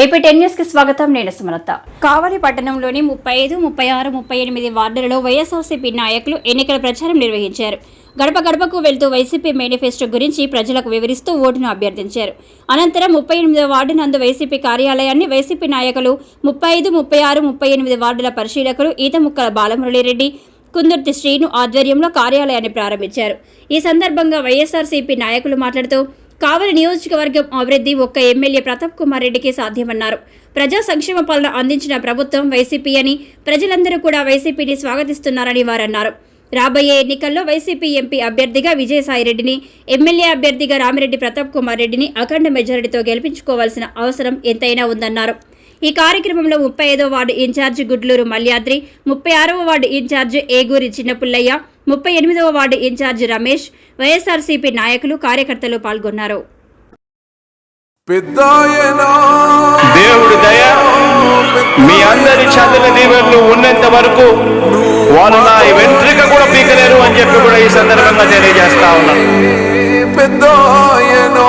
AP ten న్యూస్కి స్వాగతం. నేను సుమలత. కావలి పట్టణంలోని ముప్పై ఐదు ముప్పై ఆరు ముప్పై ఎనిమిది వార్డులలో వైఎస్ఆర్సీపీ నాయకులు ఎన్నికల ప్రచారం నిర్వహించారు. గడప గడపకు వెళ్తూ వైసీపీ మేనిఫెస్టో గురించి ప్రజలకు వివరిస్తూ ఓటును అభ్యర్థించారు. అనంతరం ముప్పై ఎనిమిదో వార్డు నందు వైసీపీ కార్యాలయాన్ని వైసీపీ నాయకులు ముప్పై ఐదు ముప్పై ఆరు ముప్పై ఎనిమిది వార్డుల పరిశీలకులు ఈతముక్కల బాలమురళిరెడ్డి కుందుర్తి శ్రీను ఆధ్వర్యంలో కార్యాలయాన్ని ప్రారంభించారు. ఈ సందర్భంగా వైఎస్ఆర్సీపీ నాయకులు మాట్లాడుతూ కావలి నియోజకవర్గం అభివృద్ధి ఒక్క ఎమ్మెల్యే ప్రతాప్ కుమార్ రెడ్డికి సాధ్యమన్నారు. ప్రజా సంక్షేమ పాలన అందించిన ప్రభుత్వం వైసీపీ అని ప్రజలందరూ కూడా వైసీపీని స్వాగతిస్తున్నారని వారన్నారు. రాబోయే ఎన్నికల్లో వైసీపీ ఎంపీ అభ్యర్థిగా విజయసాయిరెడ్డిని ఎమ్మెల్యే అభ్యర్థిగా రామిరెడ్డి ప్రతాప్ కుమార్ రెడ్డిని అఖండ మెజారిటీతో గెలిపించుకోవాల్సిన అవసరం ఎంతైనా ఉందన్నారు. ఈ కార్యక్రమంలో ముప్పై ఐదో వార్డు ఇన్ఛార్జి గుడ్లూరు మల్యాద్రి ముప్పై ఆరవ వార్డు ఇన్ఛార్జి ఏగూరి చిన్నపుల్లయ్య ముప్పై ఎనిమిదవ వార్డు ఇన్ఛార్జి రమేష్ వైఎస్ఆర్సీపీ నాయకులు కార్యకర్తలు పాల్గొన్నారు. దేవుడి దయ మీ అందరి చంద్ర దీవెనలు ఉన్నంత వరకు వాళ్ళు నా వెంట్రిక కూడా పీకలేరు అని చెప్పి కూడా ఈ సందర్భంగా తెలియజేస్తా ఉన్నా. పెద్దాయనా.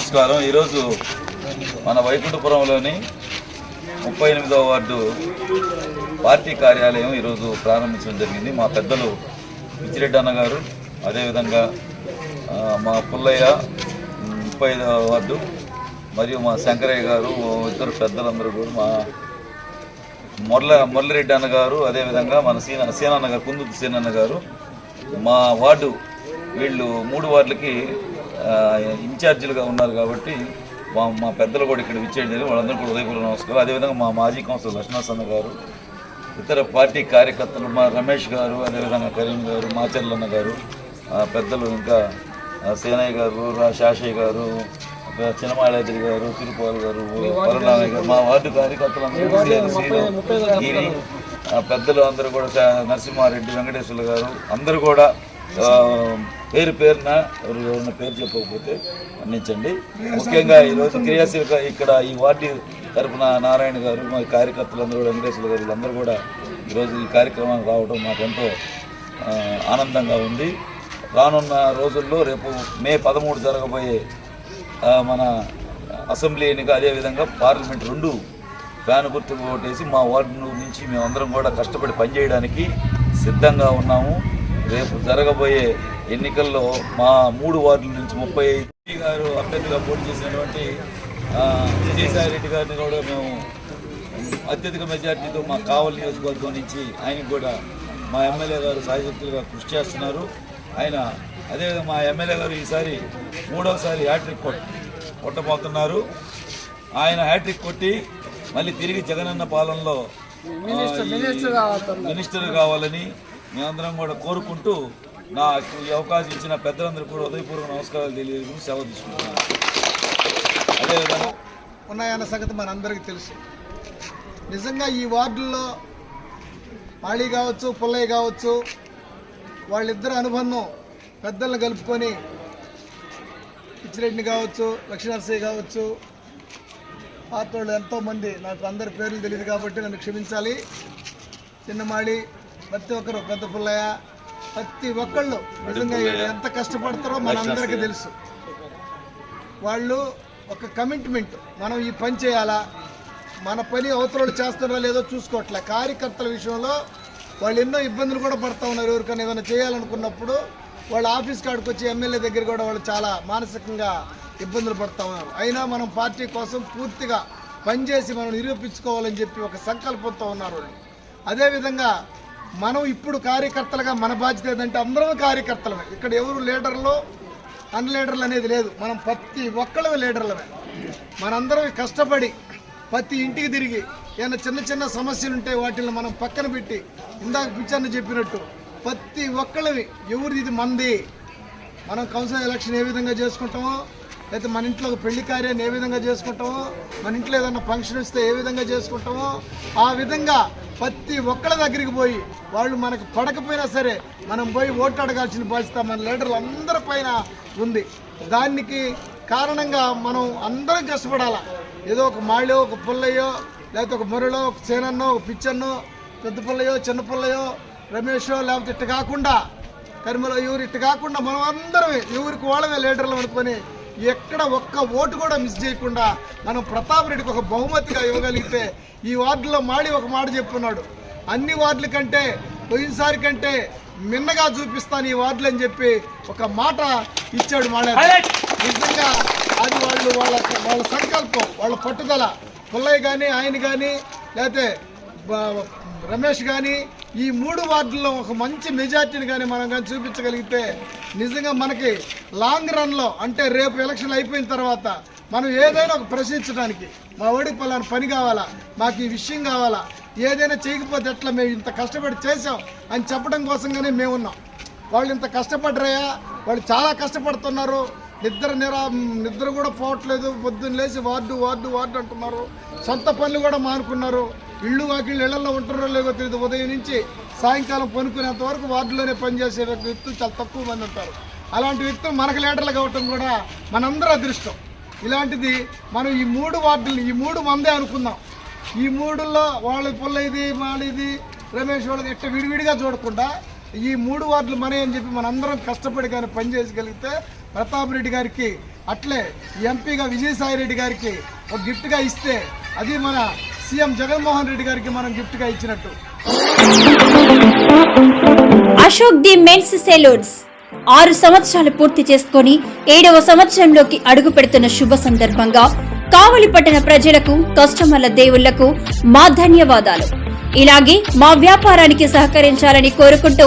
నమస్కారం. ఈరోజు మన వైకుంఠపురంలోని ముప్పై ఎనిమిదవ వార్డు పార్టీ కార్యాలయం ఈరోజు ప్రారంభించడం జరిగింది. మా పెద్దలు పిచ్చిరెడ్డి అన్న గారు అదేవిధంగా మా పుల్లయ్య ముప్పై ఐదవ వార్డు మరియు మా శంకరయ్య గారు ఇద్దరు పెద్దలందరూ కూడా మా మురళ మురళిరెడ్డి అన్నగారు అదేవిధంగా మన సీన సీనన్న గారు కుందుతు సీనన్న గారు మా వార్డు వీళ్ళు మూడు వార్డులకి ఇన్ఛార్జీలుగా ఉన్నారు కాబట్టి మా మా పెద్దలు కూడా ఇక్కడ జరిగింది. వాళ్ళందరూ కూడా ఉదయపూర్వ నమస్కారం అదేవిధంగా మా మాజీ కౌన్సిలర్ లక్ష్మణసన్న గారు ఇతర పార్టీ కార్యకర్తలు మా రమేష్ గారు అదేవిధంగా కరీం గారు మాచర్లన్న గారు పెద్దలు ఇంకా సేనయ్య గారు శాషయ్య గారు చిన్నమాళాద్రి గారు తిరుపాల్ గారు పరనామయ్య గారు మా వార్డు ఆ, పెద్దలు అందరూ కూడా నరసింహారెడ్డి వెంకటేశ్వర్లు గారు అందరూ కూడా పేరు పేరున ఎవరు ఎవరైనా పేరు చెప్పకపోతే మన్నించండి. ముఖ్యంగా ఈరోజు క్రియాశీలక ఇక్కడ ఈ వార్డు తరపున నారాయణ గారు మా కార్యకర్తలందరూ కూడా వెంకటేశ్వర గారు వీళ్ళందరూ కూడా ఈరోజు ఈ కార్యక్రమానికి రావడం మాకెంతో ఆనందంగా ఉంది. రానున్న రోజుల్లో రేపు మే పదమూడు జరగబోయే మన అసెంబ్లీ ఎన్నిక అదేవిధంగా పార్లమెంట్ రెండు ఫ్యాన్ గుర్తు ఓటేసి మా వార్డు నుంచి మేమందరం కూడా కష్టపడి పనిచేయడానికి సిద్ధంగా ఉన్నాము. రేపు జరగబోయే ఎన్నికల్లో మా మూడు వార్డుల నుంచి ముప్పై ఐదు గారు అభ్యర్థిగా పోటీ చేసినటువంటి ఆ, విజయసాయి రెడ్డి గారిని కూడా మేము అత్యధిక మెజార్టీతో మా కావలి నియోజకవర్గం నుంచి ఆయనకు కూడా మా ఎమ్మెల్యే గారు సాయశక్తులుగా కృషి చేస్తున్నారు. ఆయన అదేవిధంగా మా ఎమ్మెల్యే గారు ఈసారి మూడవసారి హ్యాట్రిక్ కొట్ కొట్టబోతున్నారు. ఆయన హ్యాట్రిక్ కొట్టి మళ్ళీ తిరిగి జగనన్న పాలనలో మినిస్టర్ కావాలని మేమందరం కూడా కోరుకుంటూ నాకు ఈ అవకాశం ఇచ్చిన పెద్దలందరూ కూడా ఉదయపూర్వక నమస్కారాలు తెలియజేసుకుని సెలవు తీసుకుంటున్నాను. అదేవిధంగా ఉన్నాయన్న సంగతి మనందరికీ తెలుసు. నిజంగా ఈ వార్డుల్లో మాళీ కావచ్చు పుల్లయ్య కావచ్చు వాళ్ళిద్దరు అనుబంధం పెద్దలను కలుపుకొని పిచ్చిరెడ్డిని కావచ్చు లక్ష్మీనరసయ్య కావచ్చు పాత్రలు ఎంతోమంది నాకు అందరి పేర్లు తెలియదు కాబట్టి నన్ను క్షమించాలి. చిన్నమాళి ప్రతి ఒక్కరు పెద్ద పుల్లయ్య ప్రతి ఒక్కళ్ళు నిజంగా ఎంత కష్టపడతారో మనందరికీ తెలుసు. వాళ్ళు ఒక కమిట్మెంట్ మనం ఈ పని చేయాలా? మన పని అవతల చేస్తున్నారో లేదో చూసుకోవట్లే. కార్యకర్తల విషయంలో వాళ్ళు ఎన్నో ఇబ్బందులు కూడా పడతా ఉన్నారు. ఎవరికైనా ఏదైనా చేయాలనుకున్నప్పుడు వాళ్ళ ఆఫీస్ కాడికి వచ్చి ఎమ్మెల్యే దగ్గర కూడా వాళ్ళు చాలా మానసికంగా ఇబ్బందులు పడతా ఉన్నారు. అయినా మనం పార్టీ కోసం పూర్తిగా పనిచేసి మనం నిరూపించుకోవాలని చెప్పి ఒక సంకల్పంతో ఉన్నారు వాళ్ళు. అదేవిధంగా మనం ఇప్పుడు కార్యకర్తలుగా మన బాధ్యత ఏంటంటే అందరం కార్యకర్తలమే. ఇక్కడ ఎవరు లీడర్లో అన్ లీడర్లు అనేది లేదు. మనం ప్రతి ఒక్కళ్ళమే లీడర్లమే. మనందరం కష్టపడి ప్రతి ఇంటికి తిరిగి ఏమైనా చిన్న చిన్న సమస్యలు ఉంటే వాటిని మనం పక్కన పెట్టి ఇందాక పిచ్చన్న చెప్పినట్టు ప్రతి ఒక్కళ్ళవి ఎవరిది ఇది మంది? మనం కౌన్సిల్ ఎలక్షన్ ఏ విధంగా చేసుకుంటామో లేకపోతే మన ఇంట్లో ఒక పెళ్ళి కార్యాన్ని ఏ విధంగా చేసుకుంటామో మన ఇంట్లో ఏదైనా ఫంక్షన్ ఇస్తే ఏ విధంగా చేసుకుంటామో ఆ విధంగా ప్రతి ఒక్కళ్ళ దగ్గరికి పోయి వాళ్ళు మనకు పడకపోయినా సరే మనం పోయి ఓటు అడగాల్సిన బాధ్యత మన లీడర్లు అందరి పైన ఉంది. దానికి కారణంగా మనం అందరం కష్టపడాలా? ఏదో ఒక మాళ్ళో ఒక పుల్లయ్యో లేకపోతే ఒక మురళో ఒక సేనన్నో ఒక పిచ్చన్నో పెద్ద పుల్లయ్యో చిన్న పుల్లయ్యో రమేషో లేకపోతే ఇట్ట కాకుండా కరిమలో ఎవరు ఇట్టు కాకుండా మనం అందరం ఎవరికి వాళ్ళమే లీడర్లు అనుకొని ఎక్కడ ఒక్క ఓటు కూడా మిస్ చేయకుండా మనం ప్రతాప్ రెడ్డికి ఒక బహుమతిగా ఇవ్వగలిగితే ఈ వార్డులో మాడి ఒక మాట చెప్పున్నాడు. అన్ని వార్డుల కంటే పోయినసారి కంటే మిన్నగా చూపిస్తాను ఈ వార్డులు అని చెప్పి ఒక మాట ఇచ్చాడు మాడే నిజంగా అది వాళ్ళు వాళ్ళ వాళ్ళ సంకల్పం వాళ్ళ పట్టుదల. పుల్లయ్య కానీ ఆయన కానీ లేకపోతే రమేష్ కానీ ఈ మూడు వార్డుల్లో ఒక మంచి మెజార్టీని కానీ మనం కానీ చూపించగలిగితే నిజంగా మనకి లాంగ్ రన్లో అంటే రేపు ఎలక్షన్ అయిపోయిన తర్వాత మనం ఏదైనా ఒక ప్రశ్నించడానికి మా ఓడికి పలానా పని కావాలా? మాకు ఈ విషయం కావాలా? ఏదైనా చేయకపోతే ఎట్లా మేము ఇంత కష్టపడి చేసాం అని చెప్పడం కోసంగానే మేము ఉన్నాం వాళ్ళు ఇంత కష్టపడ్డారయ్యా వాళ్ళు చాలా కష్టపడుతున్నారు. నిద్ర నిరా నిద్ర కూడా పోవట్లేదు. పొద్దున్న లేచి వార్డు వార్డు వార్డు అంటున్నారు. సొంత పనులు కూడా మానుకున్నారు. ఇళ్ళు వాకిళ్ళు ఇళ్ళలో ఉంటారో లేదో తెలియదు ఉదయం నుంచి సాయంకాలం పనుకునేంత వరకు వార్డులోనే పనిచేసే వ్యక్తులు చాలా తక్కువ మంది ఉంటారు. అలాంటి వ్యక్తులు మనకు లీడర్లు కావటం కూడా మనందరూ అదృష్టం. ఇలాంటిది మనం ఈ మూడు వార్డులు ఈ మూడు మందే అనుకుందాం. ఈ మూడుల్లో వాళ్ళ పుల్లయిది వాళ్ళది రమేష్ వాళ్ళది ఇట్ట విడివిడిగా చూడకుండా ఈ మూడు వార్డులు మనే అని చెప్పి మనందరం కష్టపడి కానీ పనిచేయగలిగితే ప్రతాప్ రెడ్డి గారికి అట్లే ఎంపీగా విజయసాయిరెడ్డి గారికి ఒక గిఫ్ట్గా ఇస్తే అది మన సీఎం జగన్మోహన్ రెడ్డి గారికి మనం గిఫ్ట్గా ఇచ్చినట్టు. Ashok the men's salons. ఆరు సంవత్సరాలు పూర్తి చేసుకొని ఏడవ సంవత్సరంలోకి అడుగు పెడుతున్న శుభ సందర్భంగా కావలి పట్టణ ప్రజలకు కస్టమర్ల దేవుళ్ళకు మా ధన్యవాదాలు. ఇలాగే మా వ్యాపారానికి సహకరించాలని కోరుకుంటూ